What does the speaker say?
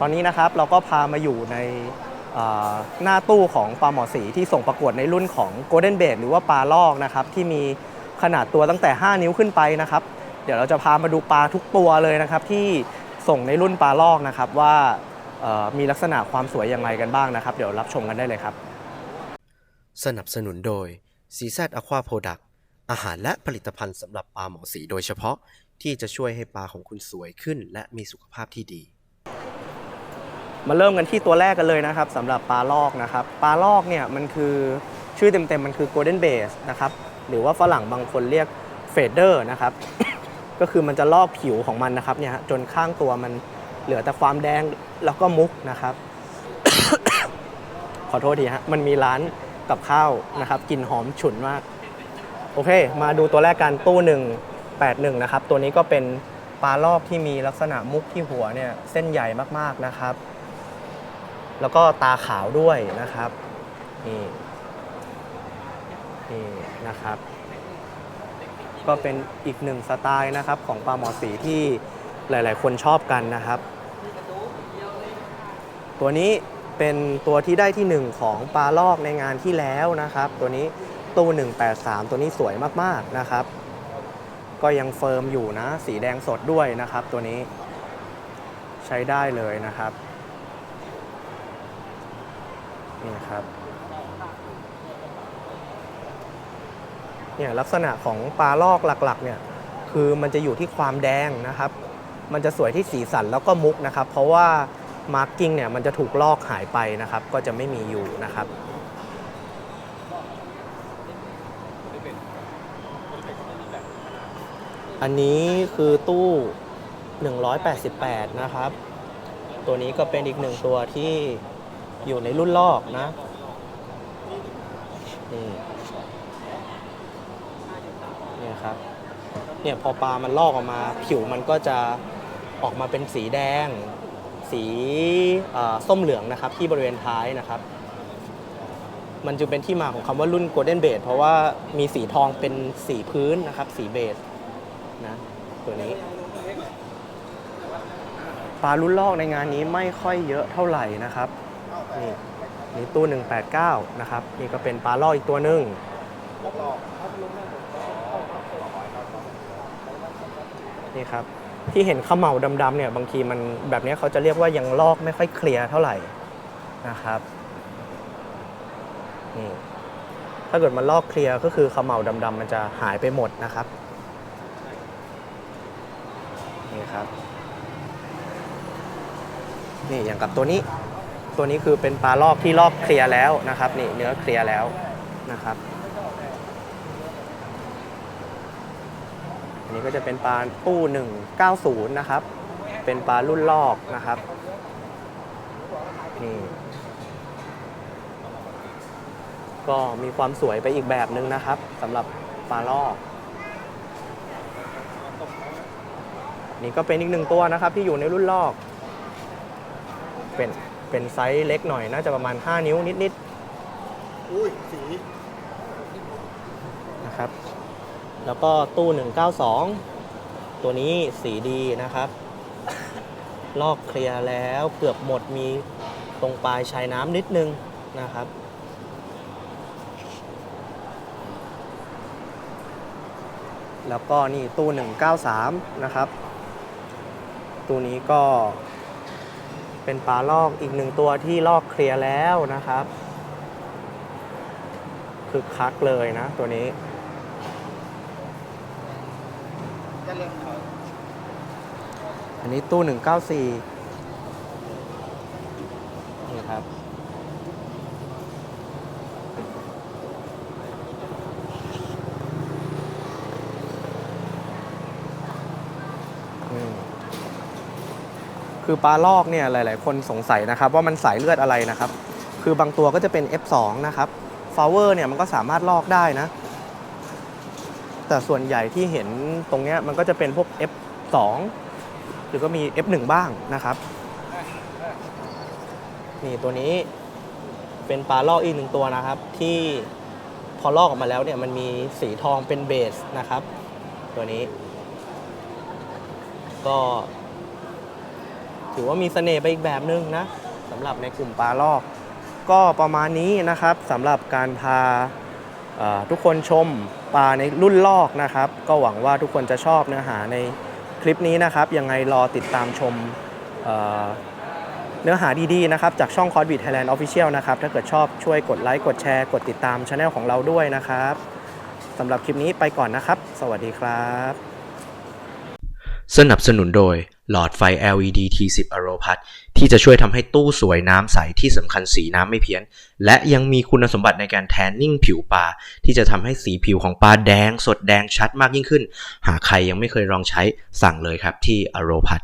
ตอนนี้นะครับเราก็พามาอยู่ในหน้าตู้ของปลาหมอสีที่ส่งประกวดในรุ่นของ Golden b a i t หรือว่าปลาลอกนะครับที่มีขนาดตัวตั้งแต่ 5 นิ้วขึ้นไปนะครับ เดี๋ยวเราจะพามาดูปลาทุกตัวเลยนะครับ ที่ส่งในรุ่นปลาลอกนะครับว่ามีลักษณะความสวยอย่างไรกันบ้างนะครับ เดี๋ยวรับชมกันได้เลยครับ สนับสนุนโดย CZ Aqua Product อาหารและผลิตภัณฑ์สำหรับปลาหมอสีโดยเฉพาะที่จะช่วยให้ปลาของคุณสวยขึ้น และมีสุขภาพที่ดี มาเริ่มกันที่ตัวแรกกันเลยนะครับสำหรับปลาลอกนะครับปลาลอกเนี่ยมันคือชื่อเต็มๆมันคือ golden base นะครับหรือว่าฝรั่งบางคนเรียก fader นะครับ ก็คือมันจะลอกผิวของมันนะครับเนี่ยฮะจนข้างตัวมันเหลือแต่ความแดงแล้วก็มุกนะครับ ขอโทษทีฮะมันมีร้านกับข้าวนะครับกลิ่นหอมฉุนมาก โอเค มาดูตัวแรกกันตู้181นะครับ ตัวนี้ก็เป็นปลาลอกที่มีลักษณะมุกที่หัวเนี่ยเส้นใหญ่มากๆนะครับ แล้วก็ตาขาวด้วยนะครับนี่นี่นะครับ ก็เป็นอีกหนึ่งสไตล์นะครับของปลาหมอสีที่หลาย ๆ คนชอบกันนะครับ ตัวนี้เป็นตัวที่ได้ที่หนึ่งของปลาลอกในงานที่แล้วนะครับ ตัวนี้ตู้ 183 ตัวนี้สวยมาก ๆ นะครับ ก็ยังเฟิร์มอยู่นะ สีแดงสดด้วยนะครับ ตัวนี้ใช้ได้เลยนะครับ นี่ครับเนี่ยลักษณะของปลาลอกหลักๆเนี่ยคือมันจะอยู่ที่ความแดงนะครับ มันจะสวยที่สีสันแล้วก็มุกนะครับ เพราะว่ามาร์กิ้งเนี่ยมันจะถูกลอกหายไปนะครับ ก็จะไม่มีอยู่นะครับอันนี้คือตู้ 188 นะครับ ตัวนี้ก็เป็นอีกหนึ่งตัวที่ อยู่ในรุ่นลอกนะนี่เนี่ยครับ เนี่ยพอปลามันลอกออกมา ผิวมันก็จะออกมาเป็นสีแดง สีส้มเหลืองนะครับ ที่บริเวณท้ายนะครับ มันจึงเป็นที่มาของคำว่ารุ่น Golden b a s เพราะว่ามีสีทองเป็นสีพื้นนะครับ สีเบสนะตัวนี้ปลารุ่นลอกในงานนี้ไม่ค่อยเยอะเท่าไหร่นะครับ นี่นี่ตู้ 189 นะครับ นี่ก็เป็นปลาลอกอีกตัวหนึ่งนี่ครับ ที่เห็นขมเหลาดำๆเนี่ย บางทีมันแบบนี้เขาจะเรียกว่ายังลอกไม่ค่อยเคลียร์เท่าไหร่นะครับ นี่ ถ้าเกิดมันลอกเคลียร์ก็คือขมเหลาดำๆมันจะหายไปหมดนะครับ นี่ครับ นี่อย่างกับตัวนี้ ตัวนี้คือเป็นปลาลอกที่ลอกเคลียร์แล้วนะครับ นี่เนื้อเคลียร์แล้วนะครับ อันนี้ก็จะเป็นปลาตู้190 นะครับ เป็นปลารุ่นลอกนะครับนี่ก็มีความสวยไปอีกแบบหนึ่งนะครับสำหรับปลาลอก นี่ก็เป็นอีกหนึ่งตัวนะครับที่อยู่ในรุ่นลอก เป็น เป็นไซส์เล็กหน่อยน่าจะประมาณ 5 นิ้วนิดอุ้ยสีๆนะครับ แล้วก็ตู้ 192 ตัวนี้สีดีนะครับลอกเคลียร์แล้วเกือบหมดมีตรงปลายชายน้ำนิดนึงนะครับ แล้วก็นี่ตู้ 193 นะครับ ตู้นี้ก็ เป็นปลาลอกอีกหนึ่งตัวที่ลอกเคลียร์แล้วนะครับคือคักเลยนะตัวนี้จะเล่นเขาอันนี้ตู้ 194 นี่ครับ คือปลาลอกเนี่ยหลาย ๆ คนสงสัยนะครับว่ามันสายเลือดอะไรนะครับ คือบางตัวก็จะเป็น F2 นะครับฟาวเวอร์เนี่ยมันก็สามารถลอกได้นะ แต่ส่วนใหญ่ที่เห็นตรงเนี้ยมันก็จะเป็นพวก F2 หรือก็มี F1 บ้างนะครับนี่ตัวนี้เป็นปลาลอกอีกหนึ่งตัวนะครับ ที่พอลอกออกมาแล้วเนี่ยมันมีสีทองเป็นเบสนะครับ ตัวนี้ ก็ ถือว่ามีเสน่ห์ไปอีกแบบนึงนะสำหรับในกลุ่มปลาลอก ก็ประมาณนี้นะครับสำหรับการพาทุกคนชมปลาในรุ่นลอกนะครับ ก็หวังว่าทุกคนจะชอบเนื้อหาในคลิปนี้นะครับยังไงรอติดตามชมเเนื้อหาดีๆนะครับจากช่อง c o s b i t Thailand Official นะครับ ถ้าเกิดชอบช่วยกดไลค์กดแชร์ กดติดตามช anel ของเราด้วยนะครับสำหรับคลิปนี้ไปก่อนนะครับ สวัสดีครับ สนับสนุนโดย หลอดไฟ LED T10 a r o p a t ที่จะช่วยทำให้ตู้สวยน้ำใสที่สำคัญสีน้ำไม่เพี้ยน และยังมีคุณสมบัติในการแทนนิ่งผิวปลาที่จะทำให้สีผิวของปลาแดง สดแดงชัดมากยิ่งขึ้น หากใครยังไม่เคยลองใช้สั่งเลยครับที่ a r o p a t